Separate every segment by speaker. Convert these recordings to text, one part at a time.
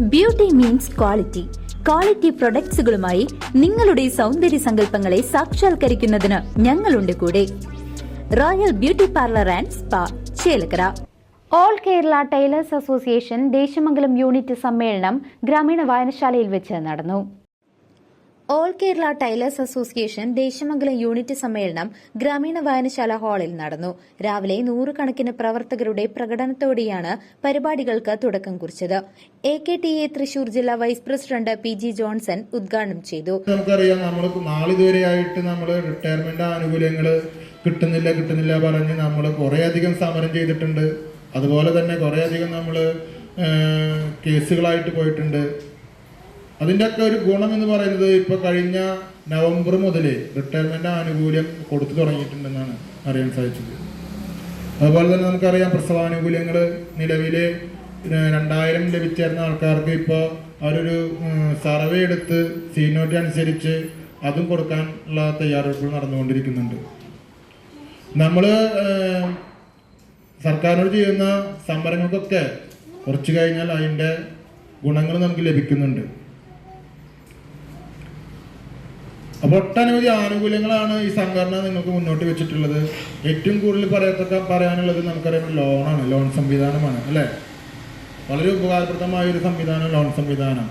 Speaker 1: Beauty means quality quality പ്രൊഡക്ട്സുകളുമായി നിങ്ങളുടെ സൗന്ദര്യ സങ്കല്പങ്ങളെ സാക്ഷാത്കരിക്കുന്നതിന് ഞങ്ങളുണ്ട് കൂടെ. Royal beauty parlour and spa Chelakkara. All Kerala tailors association Desamangalam unit സമ്മേളനം ഗ്രാമീണ വായനശാലയിൽ വെച്ച് നടന്നു. All Kerala tailors association Desamangalam unit സമ്മേളനം ഗ്രാമീണ വായനശാല ഹാളിൽ നടന്നു. രാവിലെ നൂറുകണക്കിന് പ്രവർത്തകരുടെ പ്രകടനത്തോടെയാണ് പരിപാടികൾക്ക് തുടക്കം കുറിച്ചത്. A K T A Thrissur ജില്ലാ vice president P G Johnson ഉദ്ഘാടനം ചെയ്തു.
Speaker 2: നമുക്കറിയാം നമ്മൾ നാളിതുവരെയായിട്ട് നമ്മൾ റിട്ടയർമെന്റ് ആനുകൂല്യങ്ങൾ കിട്ടുന്നില്ല കിട്ടുന്നില്ല പറഞ്ഞ് നമ്മൾ കുറേയധികം സമരം ചെയ്തിട്ടുണ്ട്. അതുപോലെ തന്നെ കുറേയധികം നമ്മൾ കേസുകളായിട്ട് പോയിട്ടുണ്ട്. അതിന്റെയൊക്കെ ഒരു ഗുണം എന്ന് പറയുന്നത് ഇപ്പോൾ കഴിഞ്ഞ നവംബർ മുതൽ റിട്ടയർമെന്റ് ആനുകൂല്യം കൊടുത്തു തുടങ്ങിയിട്ടുണ്ടെന്നാണ് അറിയാൻ സാധിച്ചത്. അതുപോലെ തന്നെ നമുക്കറിയാം പ്രസവാനുകൂല്യങ്ങൾ നിലവിൽ രണ്ടായിരം ലഭിച്ചിരുന്ന ആൾക്കാർക്ക് ഇപ്പോൾ അവരൊരു സർവേ എടുത്ത് സീനോട്ട് അനുസരിച്ച് അതും കൊടുക്കാനുള്ള തയ്യാറെടുപ്പുകൾ നടന്നുകൊണ്ടിരിക്കുന്നുണ്ട്. നമ്മൾ സർക്കാരിനോട് ചെയ്യുന്ന സമരങ്ങൾക്കൊക്കെ കുറച്ച് കഴിഞ്ഞാൽ അതിന്റെ ഗുണങ്ങൾ നമുക്ക് ലഭിക്കുന്നുണ്ട്. അപ്പോൾ ഒട്ടനവധി ആനുകൂല്യങ്ങളാണ് ഈ സംഘടന നിങ്ങൾക്ക് മുന്നോട്ട് വെച്ചിട്ടുള്ളത്. ഏറ്റവും കൂടുതൽ പറയത്തക്ക പറയാനുള്ളത് നമുക്കറിയാം ലോണാണ് ലോൺ സംവിധാനമാണ് അല്ലേ? വളരെ ഉപകാരപ്രദമായ ഒരു സംവിധാനം ലോൺ സംവിധാനം.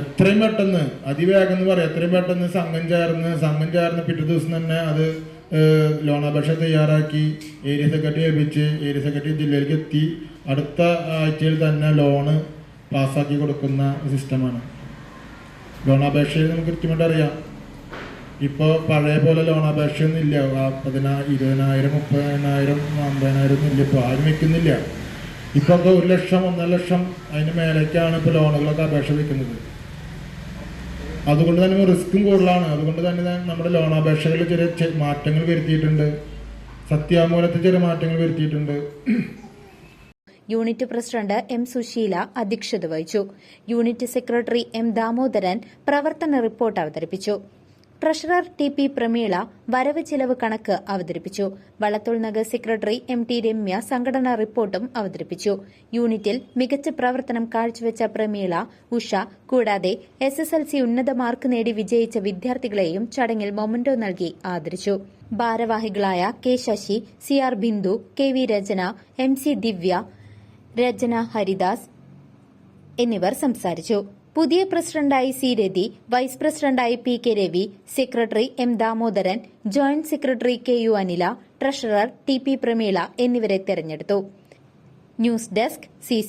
Speaker 2: എത്രയും പെട്ടെന്ന് അതിവേഗം എന്ന് പറയാം എത്രയും പെട്ടെന്ന് സംഘം ചേർന്ന് സംഘം ചേർന്ന് പിറ്റേ ദിവസം തന്നെ അത് ലോൺ അപേക്ഷ തയ്യാറാക്കി ഏരിയ സെക്രട്ടറി ഏൽപ്പിച്ച് ഏരിയ സെക്രട്ടറി ജില്ലയിലേക്ക് എത്തി. അടുത്ത ആഴ്ചയിൽ തന്നെ ലോണ് പാസ്സാക്കി കൊടുക്കുന്ന സിസ്റ്റമാണ്. ലോൺ അപേക്ഷയിൽ നമുക്ക് കൃത്യമായിട്ട് അറിയാം. ഇപ്പോൾ പഴയ പോലെ ലോൺ അപേക്ഷയൊന്നും ഇല്ല ആ പതിനാ ഇരുപതിനായിരം മുപ്പതിനായിരം അമ്പതിനായിരം ഒന്നും ഇല്ല. ഇപ്പോൾ ആരും വെക്കുന്നില്ല. ഇപ്പോൾ ഒക്കെ ഒരു ലക്ഷം ഒന്നര ലക്ഷം അതിന് മേലേക്കാണ് ഇപ്പോൾ ലോണുകളൊക്കെ അപേക്ഷ വെക്കുന്നത്. അതുകൊണ്ട് തന്നെ റിസ്ക്കും കൂടുതലാണ്. അതുകൊണ്ട് തന്നെ നമ്മുടെ ലോൺ അപേക്ഷകളിൽ ചെറിയ മാറ്റങ്ങൾ വരുത്തിയിട്ടുണ്ട്. സത്യാമൂലത്തിൽ ചില മാറ്റങ്ങൾ വരുത്തിയിട്ടുണ്ട്.
Speaker 1: യൂണിറ്റ് പ്രസിഡന്റ് എം സുശീല അധ്യക്ഷത വഹിച്ചു. യൂണിറ്റ് സെക്രട്ടറി എം ദാമോദരൻ പ്രവർത്തന റിപ്പോർട്ട് അവതരിപ്പിച്ചു. ട്രഷറർ ടി പി പ്രമീള വരവ് ചെലവ് കണക്ക് അവതരിപ്പിച്ചു. Vallathol Nagar secretary M T Ramya സംഘടനാ റിപ്പോർട്ടും അവതരിപ്പിച്ചു. യൂണിറ്റിൽ മികച്ച പ്രവർത്തനം കാഴ്ചവെച്ച പ്രമീള ഉഷ കൂടാതെ എസ് എസ് എൽ സി ഉന്നത മാർക്ക് നേടി വിജയിച്ച വിദ്യാർത്ഥികളെയും ചടങ്ങിൽ മൊമന്റോ നൽകി ആദരിച്ചു. ഭാരവാഹികളായ K Sasi C R Bindu K V Rachana M C Divya Rachana Haridas എന്നിവർ സംസാരിച്ചു. പുതിയ പ്രസിഡന്റായി സി രതി വൈസ് പ്രസിഡന്റായി P K Ravi secretary M Damodaran joint secretary K U Anila treasurer T P Prameela എന്നിവരെ തെരഞ്ഞെടുത്തു. News desk C